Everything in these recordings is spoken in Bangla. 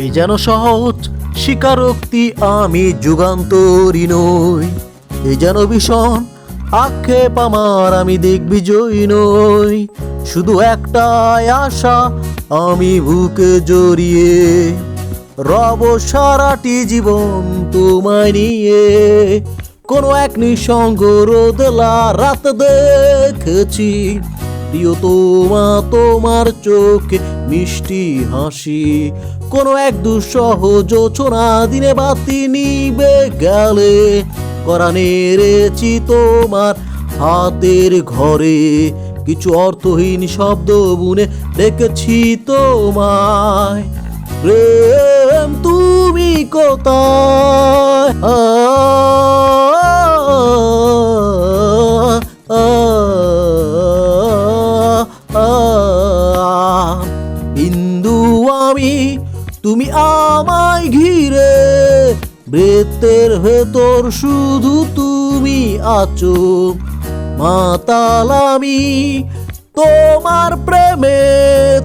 এ যেন সহজ, স্বীকারোক্তি আমি যুগান্তরী নই। এ যেন ভীষণ, আক্ষেপ আমার আমি দেখবি দিগ্বিজয়ী নই। শুধু একটাই আশা, আমি বুকে জড়িয়ে রব সারাটি জীবন তোমায় নিয়ে। কোনো এক নিঃসঙ্গ রোদলা রাত দেখেছি প্রিয় তোমা, তোমার চোখে মিষ্টি হাসি। কোনো এক দুঃসহ যোচনা দিনে বাতি নিবে গেলে। করা নেড়েছি তোমার হাতের ঘরে। কিছু অর্থহীন শব্দ বুনে ডেকেছি তোমায়। প্রেম তুমি কোথায়? তুমি আমায় ঘিরে বৃত্তের ভেতর শুধু তুমি আছো। মাতাল আমি, তোমার প্রেমে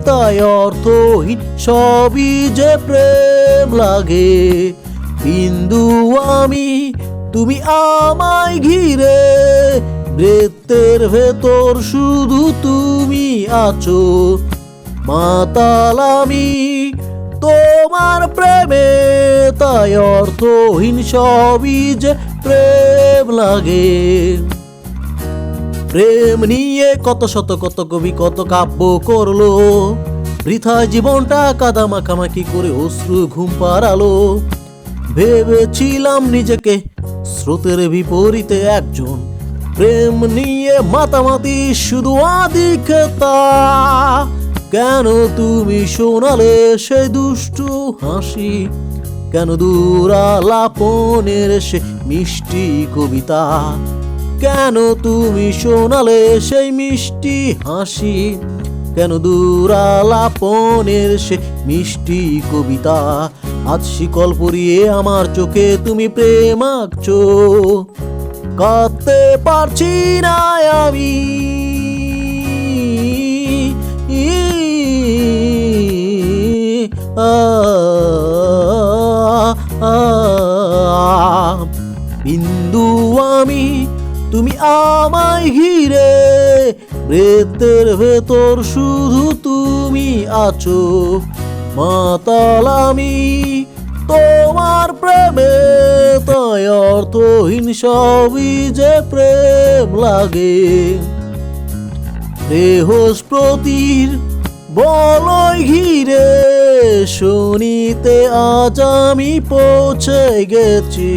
তাই অর্থহীন সবই যে প্রেম লাগে। বিন্দু আমি, তুমি আমায় ঘিরে বৃত্তের ভেতর শুধু তুমি আছো। মাতাল আমি তোমার প্রেমে, তাই অর্থহীন সবই যে প্রেম লাগে। প্রেম নিয়ে কত শত, কত কবি, কত কাব্য করল। বৃথা জীবনটা কাদা মাখামাখি করে অশ্রু ঘুম পাড়ালো। ভেবেছিলাম নিজেকে স্রোতের বিপরীতে একজন। প্রেম নিয়ে মাতামাতি শুধু আদিক্ষতা কেন তুমি শোনালে সে দুষ্টু হাসি? কেন দূরালাপনের সে মিষ্টি কবিতা? কেন তুমি শোনালে সেই মিষ্টি হাসি? কেন দূরালাপনের সে মিষ্টি কবিতা? আজ শিকল পরিয়ে আমার চোখে তুমি প্রেম আঁকছো। কাঁদতে পারছি না আমি। বিন্দু আমি, তুমি আমায় ঘিরে বৃত্তের ভেতর শুধু তুমি আছো। মাতাল আমি, তোমার প্রেমে তাই অর্থহীন সবই যে প্রেম লাগে। বৃহস্পতির বলয় ঘিরে শনিতে আজ আমি পৌঁছে গেছি।